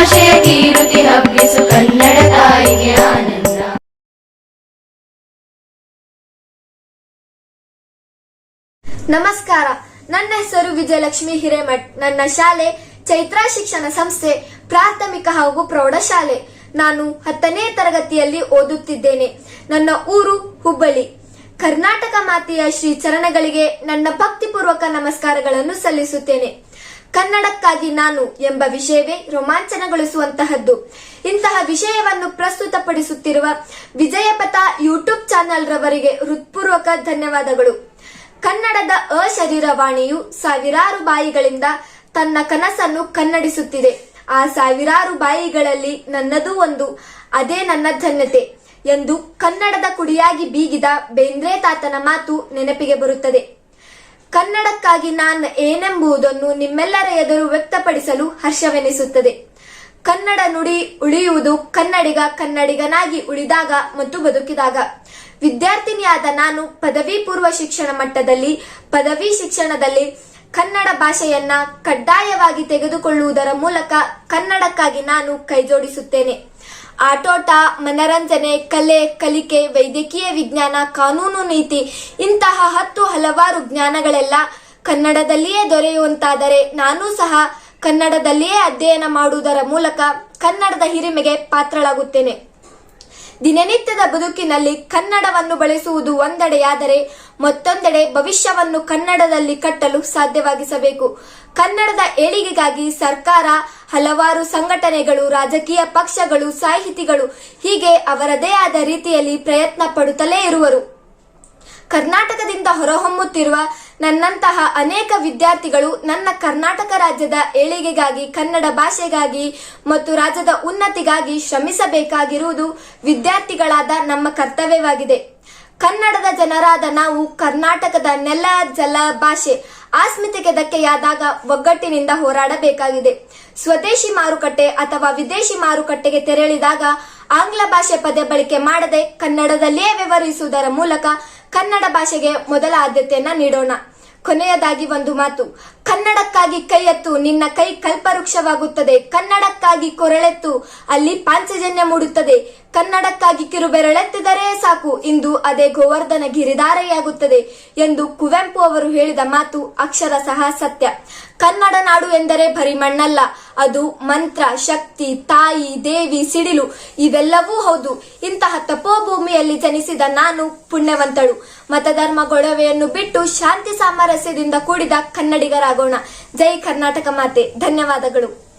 ಭಾಷೆ ಕೀರುತಿ ಹಬ್ಬಿಸು ಕನ್ನಡ ತಾಯಿಗೆ ಆನಂದ. ನಮಸ್ಕಾರ. ನನ್ನ ಹೆಸರು ವಿಜಯಲಕ್ಷ್ಮಿ ಹಿರೇಮಠ್. ನನ್ನ ಶಾಲೆ ಚೈತ್ರ ಶಿಕ್ಷಣ ಸಂಸ್ಥೆ ಪ್ರಾಥಮಿಕ ಹಾಗೂ ಪ್ರೌಢಶಾಲೆ. ನಾನು ಹತ್ತನೇ ತರಗತಿಯಲ್ಲಿ ಓದುತ್ತಿದ್ದೇನೆ. ನನ್ನ ಊರು ಹುಬ್ಬಳ್ಳಿ. ಕರ್ನಾಟಕ ಮಾತೆಯ ಶ್ರೀ ಚರಣಗಳಿಗೆ ನನ್ನ ಭಕ್ತಿಪೂರ್ವಕ ನಮಸ್ಕಾರಗಳನ್ನು ಸಲ್ಲಿಸುತ್ತೇನೆ. ಕನ್ನಡಕ್ಕಾಗಿ ನಾನು ಎಂಬ ವಿಷಯವೇ ರೋಮಾಂಚನಗೊಳಿಸುವಂತಹದ್ದು. ಇಂತಹ ವಿಷಯವನ್ನು ಪ್ರಸ್ತುತಪಡಿಸುತ್ತಿರುವ ವಿಜಯಪಥ ಯೂಟ್ಯೂಬ್ ಚಾನೆಲ್ ರವರಿಗೆ ಹೃತ್ಪೂರ್ವಕ ಧನ್ಯವಾದಗಳು. ಕನ್ನಡದ ಅಶರೀರವಾಣಿಯು ಸಾವಿರಾರು ಬಾಯಿಗಳಿಂದ ತನ್ನ ಕನಸನ್ನು ಕನ್ನಡಿಸುತ್ತಿದೆ. ಆ ಸಾವಿರಾರು ಬಾಯಿಗಳಲ್ಲಿ ನನ್ನದೂ ಒಂದು, ಅದೇ ನನ್ನ ಧನ್ಯತೆ ಎಂದು ಕನ್ನಡದ ಕುಡಿಯಾಗಿ ಬೀಗಿದ ಬೇಂದ್ರೆ ತಾತನ ಮಾತು ನೆನಪಿಗೆ ಬರುತ್ತದೆ. ಕನ್ನಡಕ್ಕಾಗಿ ನಾನು ಏನೆಂಬುದನ್ನು ನಿಮ್ಮೆಲ್ಲರ ಎದುರು ವ್ಯಕ್ತಪಡಿಸಲು ಹರ್ಷವೆನಿಸುತ್ತದೆ. ಕನ್ನಡ ನುಡಿ ಉಳಿಯುವುದು ಕನ್ನಡಿಗ ಕನ್ನಡಿಗನಾಗಿ ಉಳಿದಾಗ ಮತ್ತು ಬದುಕಿದಾಗ. ವಿದ್ಯಾರ್ಥಿನಿಯಾದ ನಾನು ಪದವಿ ಪೂರ್ವ ಶಿಕ್ಷಣ ಮಟ್ಟದಲ್ಲಿ, ಪದವಿ ಶಿಕ್ಷಣದಲ್ಲಿ ಕನ್ನಡ ಭಾಷೆಯನ್ನ ಕಡ್ಡಾಯವಾಗಿ ತೆಗೆದುಕೊಳ್ಳುವುದರ ಮೂಲಕ ಕನ್ನಡಕ್ಕಾಗಿ ನಾನು ಕೈಜೋಡಿಸುತ್ತೇನೆ. ಆಟೋಟ, ಮನರಂಜನೆ, ಕಲೆ, ಕಲಿಕೆ, ವೈದ್ಯಕೀಯ ವಿಜ್ಞಾನ, ಕಾನೂನು ನೀತಿ ಇಂತಹ ಹತ್ತು ಹಲವಾರು ಜ್ಞಾನಗಳೆಲ್ಲ ಕನ್ನಡದಲ್ಲಿಯೇ ದೊರೆಯುವಂತಾದರೆ ನಾನು ಸಹ ಕನ್ನಡದಲ್ಲಿಯೇ ಅಧ್ಯಯನ ಮಾಡುವುದರ ಮೂಲಕ ಕನ್ನಡದ ಹಿರಿಮೆಗೆ ಪಾತ್ರಳಾಗುತ್ತೇನೆ. ದಿನನಿತ್ಯದ ಬದುಕಿನಲ್ಲಿ ಕನ್ನಡವನ್ನು ಬಳಸುವುದು ಒಂದೆಡೆಯಾದರೆ ಮತ್ತೊಂದೆಡೆ ಭವಿಷ್ಯವನ್ನು ಕನ್ನಡದಲ್ಲಿ ಕಟ್ಟಲು ಸಾಧ್ಯವಾಗಿಸಬೇಕು. ಕನ್ನಡದ ಏಳಿಗೆಗಾಗಿ ಸರ್ಕಾರ ಹಲವಾರು ಸಂಘಟನೆಗಳು, ರಾಜಕೀಯ ಪಕ್ಷಗಳು, ಸಾಹಿತಿಗಳು ಹೀಗೆ ಅವರದೇ ಆದ ರೀತಿಯಲ್ಲಿ ಪ್ರಯತ್ನ ಪಡುತ್ತಲೇ ಇರುವರು. ಕರ್ನಾಟಕದಿಂದ ಹೊರಹೊಮ್ಮುತ್ತಿರುವ ನನ್ನಂತಹ ಅನೇಕ ವಿದ್ಯಾರ್ಥಿಗಳು ನನ್ನ ಕರ್ನಾಟಕ ರಾಜ್ಯದ ಏಳಿಗೆಗಾಗಿ, ಕನ್ನಡ ಭಾಷೆಗಾಗಿ ಮತ್ತು ರಾಜ್ಯದ ಉನ್ನತಿಗಾಗಿ ಶ್ರಮಿಸಬೇಕಾಗಿರುವುದು ವಿದ್ಯಾರ್ಥಿಗಳಾದ ನಮ್ಮ ಕರ್ತವ್ಯವಾಗಿದೆ. ಕನ್ನಡದ ಜನರಾದ ನಾವು ಕರ್ನಾಟಕದ ನೆಲ, ಜಲ, ಭಾಷೆ, ಆಸ್ಮಿತೆಗೆ ಧಕ್ಕೆಯಾದಾಗ ಒಗ್ಗಟ್ಟಿನಿಂದ ಹೋರಾಡಬೇಕಾಗಿದೆ. ಸ್ವದೇಶಿ ಮಾರುಕಟ್ಟೆ ಅಥವಾ ವಿದೇಶಿ ಮಾರುಕಟ್ಟೆಗೆ ತೆರಳಿದಾಗ ಆಂಗ್ಲ ಭಾಷೆ ಪದ ಬಳಕೆ ಮಾಡದೆ ಕನ್ನಡದಲ್ಲಿಯೇ ವ್ಯವಹರಿಸುವುದರ ಮೂಲಕ ಕನ್ನಡ ಭಾಷೆಗೆ ಮೊದಲ ಆದ್ಯತೆಯನ್ನ ನೀಡೋಣ. ಕೊನೆಯದಾಗಿ ಒಂದು ಮಾತು. ಕನ್ನಡಕ್ಕಾಗಿ ಕೈ ಎತ್ತು, ನಿನ್ನ ಕೈ ಕಲ್ಪವೃಕ್ಷವಾಗುತ್ತದೆ. ಕನ್ನಡಕ್ಕಾಗಿ ಕೊರಳೆತ್ತು, ಅಲ್ಲಿ ಪಾಂಚಜನ್ಯ ಮೂಡುತ್ತದೆ. ಕನ್ನಡಕ್ಕಾಗಿ ಕಿರುಬೆರಳೆತ್ತಿದರೆ ಸಾಕು, ಇಂದು ಅದೇ ಗೋವರ್ಧನ ಗಿರಿಧಾರೆಯಾಗುತ್ತದೆ ಎಂದು ಕುವೆಂಪು ಅವರು ಹೇಳಿದ ಮಾತು ಅಕ್ಷರ ಸಹ ಸತ್ಯ. ಕನ್ನಡ ನಾಡು ಎಂದರೆ ಬರಿ ಮಣ್ಣಲ್ಲ ಅದು ಮಂತ್ರ, ಶಕ್ತಿ, ತಾಯಿ, ದೇವಿ, ಸಿಡಿಲು. ಇವೆಲ್ಲವೂ ಹೌದು. ಇಂತಹ ತಪೋಭೂಮಿಯಲ್ಲಿ ಜನಿಸಿದ ನಾನು ಪುಣ್ಯವಂತಳು. ಮತಧರ್ಮ ಗೊಡವೆಯನ್ನು ಬಿಟ್ಟು ಶಾಂತಿ ಸಾಮರಸ್ಯದಿಂದ ಕೂಡಿದ ಕನ್ನಡಿಗರಾಗೋಣ. ಜೈ ಕರ್ನಾಟಕ ಮಾತೆ. ಧನ್ಯವಾದಗಳು.